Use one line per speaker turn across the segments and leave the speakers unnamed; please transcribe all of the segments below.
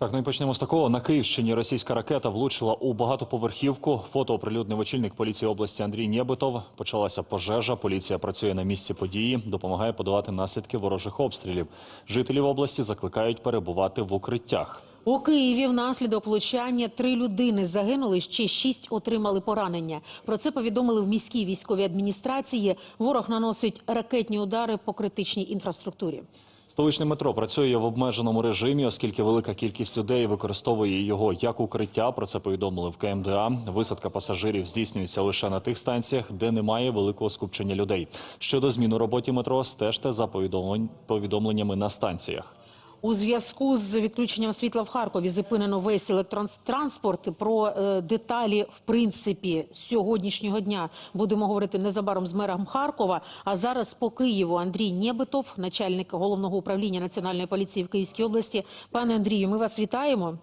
Так, ну і почнемо з такого. На Київщині російська ракета влучила у багатоповерхівку. Фото оприлюднив очільник поліції області Андрій Нєбитов. Почалася пожежа. Поліція працює на місці події, допомагає подолати наслідки ворожих обстрілів. Жителів області закликають перебувати в укриттях.
У Києві внаслідок влучання три людини загинули, ще шість отримали поранення. Про це повідомили в міській військовій адміністрації. Ворог наносить ракетні удари по критичній інфраструктурі.
Столичне метро працює в обмеженому режимі, оскільки велика кількість людей використовує його як укриття. Про це повідомили в КМДА. Висадка пасажирів здійснюється лише на тих станціях, де немає великого скупчення людей. Щодо змін у роботі метро, стежте за повідомленнями на станціях.
У зв'язку з відключенням світла в Харкові зупинено весь електротранспорт. Про е, деталі, в принципі, сьогоднішнього дня будемо говорити незабаром з мером Харкова. А зараз по Києву Андрій Нєбитов, начальник головного управління національної поліції в Київській області. Пане Андрію, ми вас вітаємо.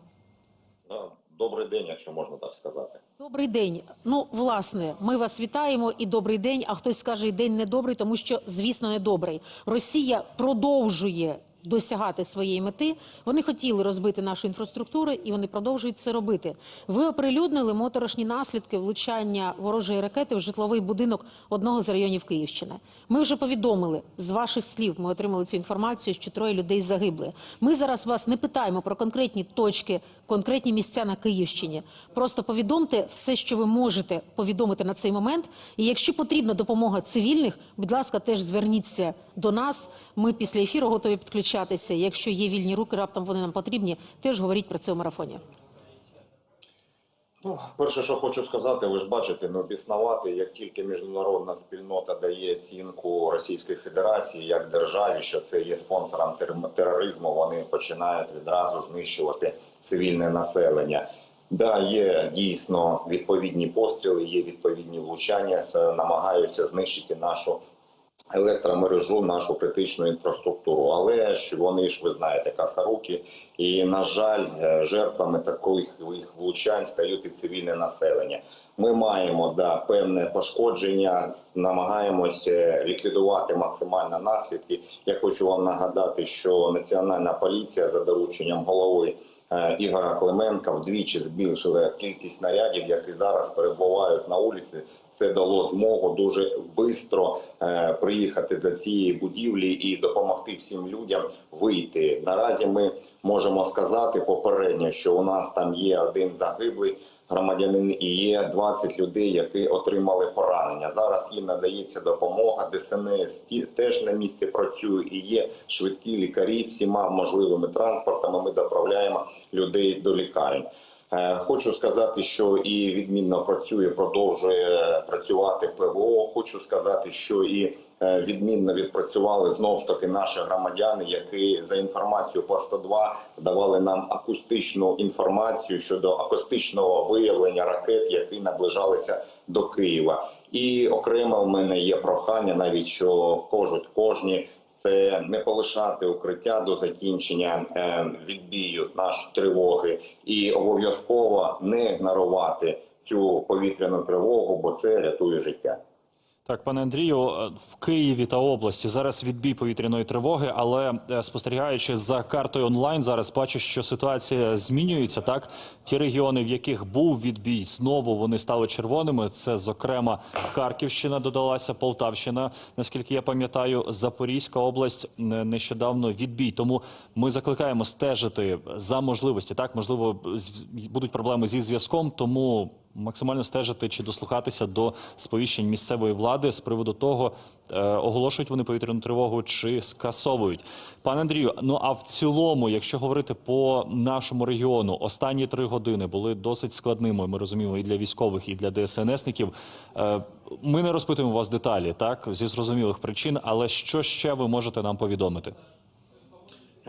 Добрий день, якщо можна так сказати.
Добрий день. Ну, власне, ми вас вітаємо і добрий день. А хтось скаже, і день недобрий, тому що, звісно, недобрий. Росія продовжує досягати своєї мети. Вони хотіли розбити нашу інфраструктуру, і вони продовжують це робити. Ви оприлюднили моторошні наслідки влучання ворожої ракети в житловий будинок одного з районів Київщини. Ми вже повідомили з ваших слів. Ми отримали цю інформацію, що троє людей загибли. Ми зараз вас не питаємо про конкретні точки, конкретні місця на Київщині. Просто повідомте все, що ви можете повідомити на цей момент. І якщо потрібна допомога цивільних, будь ласка, теж зверніться до нас. Ми після ефіру готові підключатися. Якщо є вільні руки, раптом вони нам потрібні, теж говоріть про це у марафоні.
Ну, перше, що хочу сказати, ви ж бачите, ну біснувати, як тільки міжнародна спільнота дає оцінку Російської Федерації як державі, що це є спонсором тер- тероризму, вони починають відразу знищувати цивільне населення. Да, є дійсно відповідні постріли, є відповідні влучання, намагаються знищити нашу електромережу, нашу критичну інфраструктуру. Але ж вони ж ви знаєте, касаруки, і на жаль, е, жертвами таких влучань стають і цивільне населення. Ми маємо да певне пошкодження, намагаємося ліквідувати максимально наслідки. Я хочу вам нагадати, що національна поліція за дорученням голови. Е, Ігора Клименка вдвічі збільшили кількість снарядів, які зараз перебувають на вулиці. Це дало змогу дуже швидко е, приїхати до цієї будівлі і допомогти всім людям вийти. Наразі ми можемо сказати попередньо, що у нас там є один загиблий громадянин і є 20 людей, які отримали поранення. Зараз їм надається допомога. ДСНС теж на місці працює і є швидкі лікарі всіма можливими транспортами. Ми доправляємо людей до лікарень. Е, Хочу сказати, що і відмінно працює, продовжує працювати ПВО. Хочу сказати, що і е, відмінно відпрацювали знову ж таки наші громадяни, які за інформацією по 102 давали нам акустичну інформацію щодо акустичного виявлення ракет, які наближалися до Києва. І окремо в мене є прохання, навіть що кажуть кожні це не полишати укриття до закінчення е, відбію нашої тривоги, і обов'язково не ігнорувати цю повітряну тривогу, бо це рятує життя.
Так, пане Андрію, е, в Києві та області зараз відбій повітряної тривоги, але е, спостерігаючи за картою онлайн, зараз бачу, що ситуація змінюється. Так, ті регіони, в яких був відбій, знову вони стали червоними. Це, зокрема, Харківщина додалася, Полтавщина, наскільки я пам'ятаю, Запорізька область е, нещодавно відбій. Тому ми закликаємо стежити за можливості. Так, можливо, будуть проблеми зі зв'язком, тому максимально стежити чи дослухатися до сповіщень місцевої влади з приводу того, е, оголошують вони повітряну тривогу чи скасовують. Пане Андрію, ну а в цілому, якщо говорити по нашому регіону, останні три години були досить складними. Ми розуміємо і для військових, і для ДСНСників. Е, Ми не розпитуємо вас деталі, так зі зрозумілих причин, але що ще ви можете нам повідомити?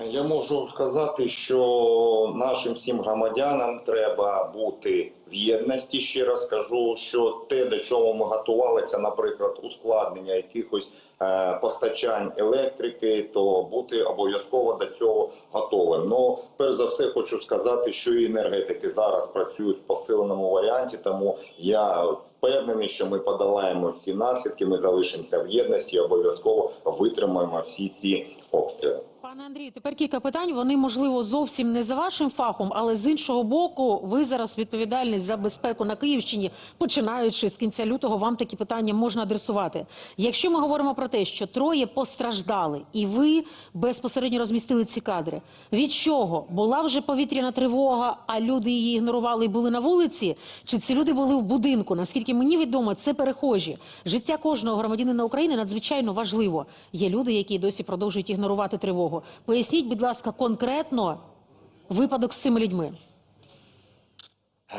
Я можу сказати, що нашим всім громадянам треба бути в єдності. Ще раз кажу, що те, до чого ми готувалися, наприклад, ускладнення якихось е, постачань електрики, то бути обов'язково до цього готовим. Ну, перш за все, хочу сказати, що і енергетики зараз працюють в посиленому варіанті, тому я впевнений, що ми подолаємо всі наслідки. Ми залишимося в єдності, обов'язково витримаємо всі ці обстріли.
Пане Андрію, тепер кілька питань. Вони можливо зовсім не за вашим фахом, але з іншого боку, ви зараз відповідальний за безпеку на Київщині, починаючи з кінця лютого, вам такі питання можна адресувати. Якщо ми говоримо про те, що троє постраждали, і ви безпосередньо розмістили ці кадри, від чого була вже повітряна тривога, а люди її ігнорували і були на вулиці? Чи ці люди були в будинку? Наскільки мені відомо, це перехожі. Життя кожного громадянина України надзвичайно важливо. Є люди, які досі продовжують ігнорувати тривогу. Поясніть, будь ласка, конкретно випадок з цими людьми.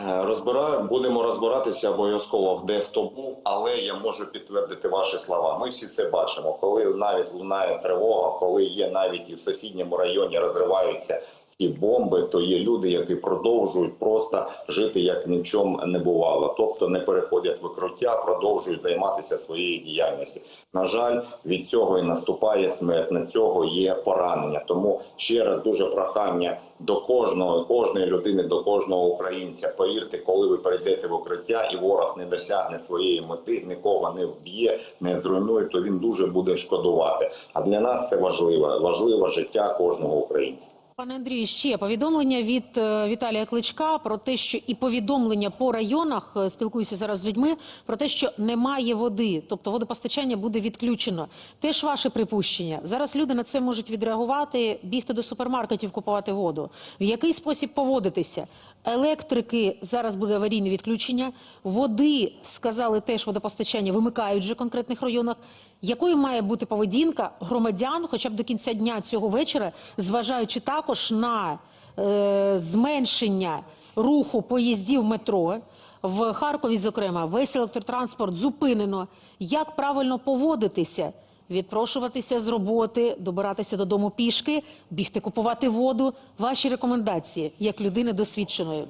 Розбира... Будемо розбиратися обов'язково, де хто був, але я можу підтвердити ваші слова. Ми всі це бачимо. Коли навіть лунає тривога, коли є навіть і в сусідньому районі розриваються ці бомби, то є люди, які продовжують просто жити як ні в чому не бувало. Тобто не переходять викруття, продовжують займатися своєю діяльністю. На жаль, від цього і наступає смерть. На цього є поранення. Тому ще раз дуже прохання до кожного, кожної людини, до кожного українця. Повірте, коли ви перейдете в укриття і ворог не досягне своєї мети, нікого не вб'є, не зруйнує, то він дуже буде шкодувати. А для нас це важливо. Важливо життя кожного українця.
Пане Андрію, ще повідомлення від е, Віталія Кличка про те, що і повідомлення по районах е, спілкуюся зараз з людьми про те, що немає води, тобто водопостачання буде відключено. Теж ваше припущення. Зараз люди на це можуть відреагувати, бігти до супермаркетів, купувати воду. В який спосіб поводитися? Електрики зараз буде аварійне відключення. Води сказали теж водопостачання вимикають вже в конкретних районах. Якою має бути поведінка громадян, хоча б до кінця дня цього вечора, зважаючи також на е, зменшення руху поїздів метро в Харкові, зокрема, весь електротранспорт зупинено. Як правильно поводитися? Відпрошуватися з роботи, добиратися додому пішки, бігти купувати воду. Ваші рекомендації як людини досвідченої.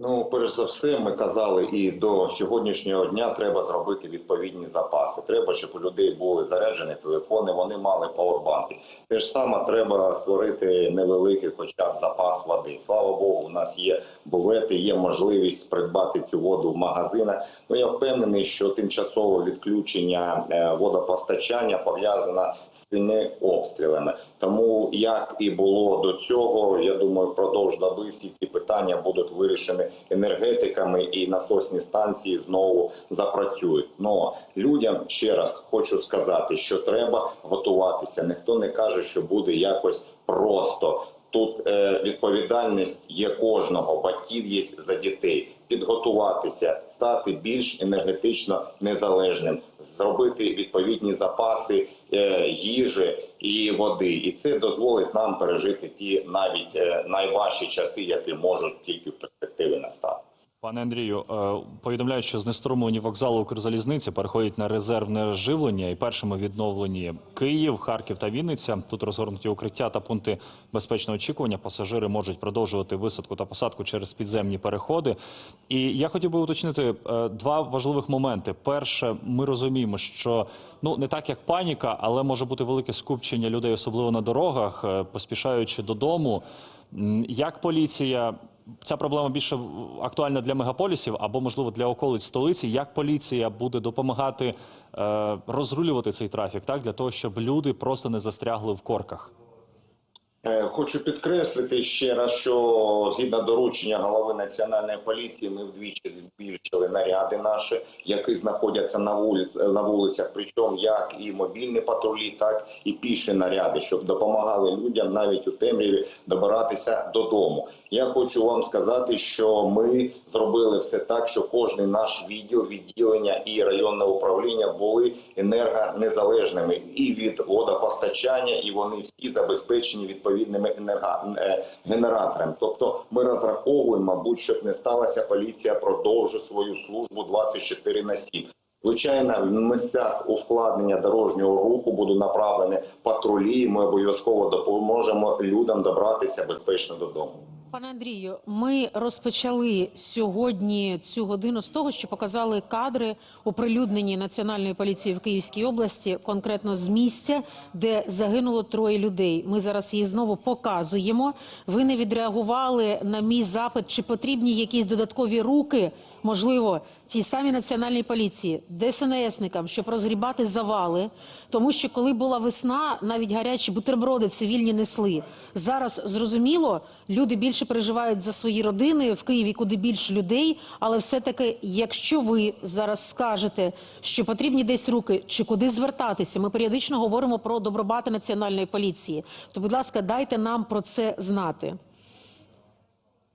Ну, перш за все, ми казали, і до сьогоднішнього дня треба зробити відповідні запаси. Треба, щоб у людей були заряджені телефони, вони мали пауербанки. Те ж саме треба створити невеликий, хоча б запас води. Слава Богу, у нас є бувети, є можливість придбати цю воду в магазинах. Ну я впевнений, що тимчасове відключення е, водопостачання пов'язане з цими обстрілами. Тому як і було до цього, я думаю, впродовж доби всі ці питання будуть вирішені енергетиками і насосні станції знову запрацюють. Но людям ще раз хочу сказати, що треба готуватися. Ніхто не каже, що буде якось просто. Тут е, відповідальність є кожного, батьків є за дітей. Підготуватися, стати більш енергетично незалежним, зробити відповідні запаси е, їжі і води, і це дозволить нам пережити ті навіть е, найважчі часи, які можуть тільки в перспективі настати.
Пане Андрію, е, повідомляють, що знеструмлені вокзали Укрзалізниці переходять на резервне живлення і першими відновлені Київ, Харків та Вінниця. Тут розгорнуті укриття та пункти безпечного очікування. Пасажири можуть продовжувати висадку та посадку через підземні переходи. І я хотів би уточнити е, два важливих моменти. Перше, ми розуміємо, що ну не так як паніка, але може бути велике скупчення людей, особливо на дорогах, е, поспішаючи додому. Як поліція ця проблема більше актуальна для мегаполісів або, можливо, для околиць столиці. Як поліція буде допомагати е, розрулювати цей трафік, так для того, щоб люди просто не застрягли в корках?
Е, Хочу підкреслити ще раз, що згідно доручення голови національної поліції, ми вдвічі збільшили наряди наші, які знаходяться на вулиць на вулицях. Причому як і мобільні патрулі, так і піші наряди, щоб допомагали людям навіть у темряві добиратися додому. Я хочу вам сказати, що ми зробили все так, що кожний наш відділ, відділення і районне управління були енергонезалежними і від водопостачання, і вони всі забезпечені відповідними енергогенераторами. Тобто, ми розраховуємо, мабуть, щоб не сталася поліція продовжує свою службу 24 на 7. Звичайно, в місцях ускладнення дорожнього руху будуть направлені патрулі. Ми обов'язково допоможемо людям добратися безпечно додому.
Пане Андрію, ми розпочали сьогодні цю годину з того, що показали кадри оприлюднені Національної поліції в Київській області, конкретно з місця, де загинуло троє людей. Ми зараз її знову показуємо. Ви не відреагували на мій запит, чи потрібні якісь додаткові руки можливо, тій самій національній поліції, ДСНСникам, щоб розгрібати завали, тому що коли була весна, навіть гарячі бутерброди цивільні несли. Зараз зрозуміло, люди більше переживають за свої родини в Києві, куди більше людей. Але все-таки, якщо ви зараз скажете, що потрібні десь руки, чи куди звертатися, ми періодично говоримо про добробати національної поліції. То, будь ласка, дайте нам про це знати.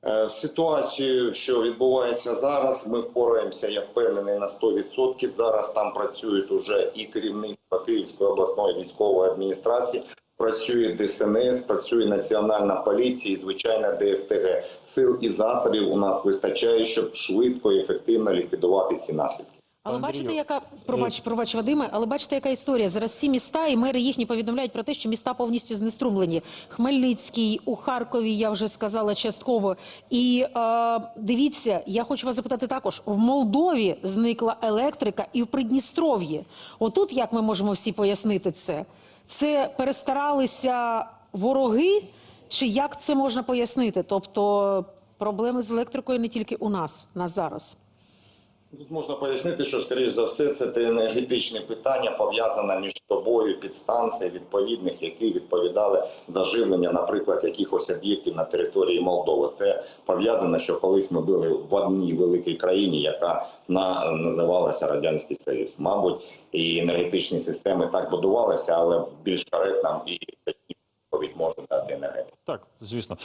Е, В ситуації, що відбувається зараз, ми впораємося, я впевнений на 100%. Зараз там працюють уже і керівництво Київської обласної військової адміністрації, працює ДСНС, працює Національна поліція і звичайно ДФТГ. Сил і засобів у нас вистачає, щоб швидко і ефективно ліквідувати ці наслідки.
Але
Андрію,
бачите, яка пробач, пробач, Вадиме, але бачите, яка історія. Зараз всі міста і мери їхні повідомляють про те, що міста повністю знеструмлені. Хмельницький, у Харкові, я вже сказала частково. І е, дивіться, я хочу вас запитати також: в Молдові зникла електрика і в Придністров'ї. Отут як ми можемо всі пояснити це? Це перестаралися вороги, чи як це можна пояснити? Тобто проблеми з електрикою не тільки у нас, на зараз.
Тут можна пояснити, що скоріш за все це те енергетичне питання пов'язане між собою підстанцій відповідних, які відповідали за живлення, наприклад, якихось об'єктів на території Молдови. Це пов'язано, що колись ми були в одній великій країні, яка на називалася Радянський Союз. Мабуть, і енергетичні системи так будувалися, але більш коректно і точніше може дати енергетика.
Так, звісно.